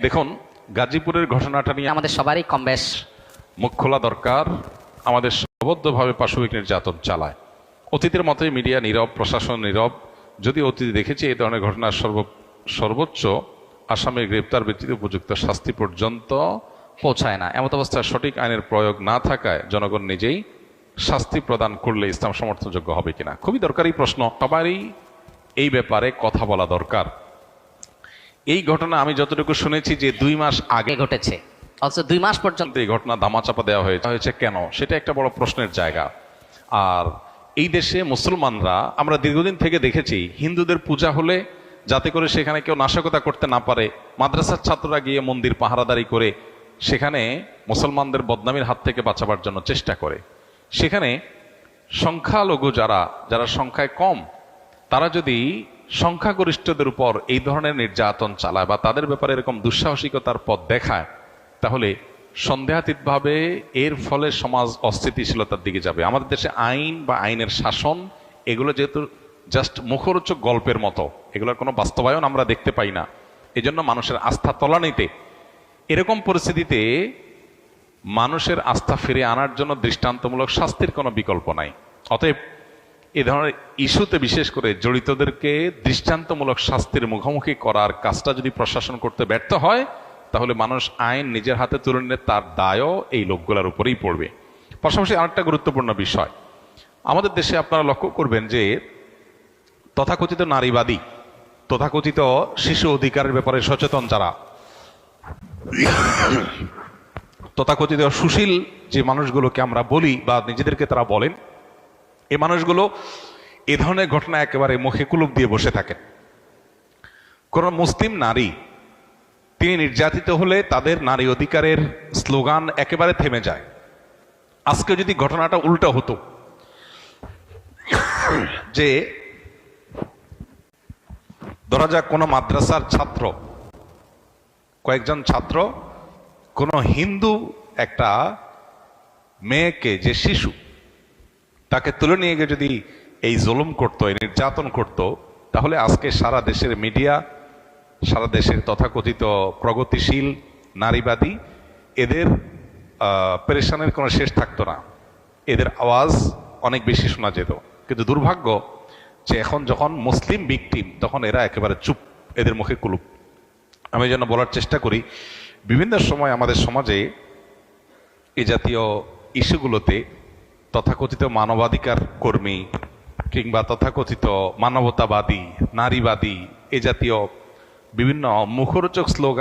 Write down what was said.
দেখুন গাজীপুরের ঘটনাটা নিয়ে আমাদের সবারই কম বেশ। মুখ খোলা দরকার আমাদের সবদ্ধভাবে পাশবিক নির্যাতন চালায়। অতীতের মতোই মিডিয়া নীরব প্রশাসন নীরব। যদি অতীতে দেখেছি এই ধরনের ঘটনার সর্ব সর্বোচ্চ আসামের গ্রেপ্তার ব্যক্তিতে উপযুক্ত শাস্তি পর্যন্ত পৌঁছায় না। এমত অবস্থায় সঠিক আইনের প্রয়োগ না থাকায় জনগণ নিজেই শাস্তি প্রদান করলে ইসলাম সমর্থনযোগ্য হবে কিনা? খুবই দরকারি প্রশ্ন। সবারই এই ব্যাপারে কথা বলা দরকার। এই ঘটনা আমি যতটুকু শুনেছি যে দুই মাস আগে ঘটেছে। অথচ দুই মাস পর্যন্ত এই ঘটনা দামাচাপা দেওয়া হয়েছে। হয়েছে কেন? সেটা একটা বড় প্রশ্নের জায়গা। আর এই দেশে মুসলমানরা আমরা দীর্ঘদিন থেকে দেখেছি হিন্দুদের পূজা হলে যাতে করে সেখানে কেউ নাশকতা করতে না পারে মাদ্রাসার ছাত্ররা গিয়ে মন্দির পাহারাদারি করে সেখানে মুসলমানদের বদনামির হাত থেকে বাঁচাবার জন্য চেষ্টা করে। সেখানে সংখ্যালঘু যারা যারা সংখ্যায় কম তারা যদি সংখ্যাগরিষ্ঠদের উপর এই ধরনের নির্যাতন চালায় বা তাদের ব্যাপারে এরকম দুঃসাহসিকতার পথ দেখায়, তাহলে সন্দেহাতীতভাবে এর ফলে সমাজ অস্থিতিশীলতার দিকে যাবে। আমাদের দেশে আইন বা আইনের শাসন, এগুলো যেহেতু জাস্ট মুখরোচক গল্পের মতো, এগুলোর কোনো বাস্তবায়ন আমরা দেখতে পাই না। এজন্য মানুষের আস্থা তলানিতে। এরকম পরিস্থিতিতে মানুষের আস্থা ফিরে আনার জন্য দৃষ্টান্তমূলক শাস্তির কোনো বিকল্প নাই। অতএব এ ধরনের ইস্যুতে বিশেষ করে জড়িতদেরকে দৃষ্টান্তমূলক শাস্তির মুখোমুখি করার কাজটা যদি প্রশাসন করতে ব্যর্থ হয়, তাহলে মানুষ আইন নিজের হাতে তুলে নিলে তার দায়ও এই লোকগুলোর উপরেই পড়বে। পাশাপাশি আরেকটা গুরুত্বপূর্ণ বিষয়। আমাদের দেশে আপনারা লক্ষ্য করবেন যে তথাকথিত নারীবাদী, তথাকথিত শিশু অধিকারের ব্যাপারে সচেতন যারা, তথাকথিত সুশীল যে মানুষগুলোকে আমরা বলি বা নিজেদেরকে তারা বলেন এই মানুষগুলো এ ধরনের ঘটনা একেবারে মুখে কুলুপ দিয়ে বসে থাকেন। কোন মুসলিম নারী, তিনি নির্যাতিত হলে তাদের নারী অধিকারের স্লোগান একেবারে থেমে যায়। আজকে যদি ঘটনাটা উল্টো হতো, যে ধরা যাক কোনো মাদ্রাসার ছাত্র, কয়েকজন ছাত্র, কোনো হিন্দু একটা মেয়েকে, যে শিশু তাকে তুলে নিয়ে গিয়ে যদি এই জুলুম করতো, এই নির্যাতন করত, তাহলে আজকে সারা দেশের মিডিয়া, সারা দেশের তথাকথিত প্রগতিশীল নারীবাদী, এদের পেরেশানের কোনো শেষ থাকতো না। এদের আওয়াজ অনেক বেশি শোনা যেত। কিন্তু দুর্ভাগ্য যে এখন যখন মুসলিম বিকটিম তখন এরা একেবারে চুপ, এদের মুখে কুলুপ। আমি যেন বলার চেষ্টা করি, বিভিন্ন সময় আমাদের সমাজে এ জাতীয় ইস্যুগুলোতে তথাকথিত মানবাধিকার কর্মী কিংবা তথাকথিত মানবতাবাদী নারীবাদী এ জাতীয় বিভিন্ন মুখরোচক স্লোগান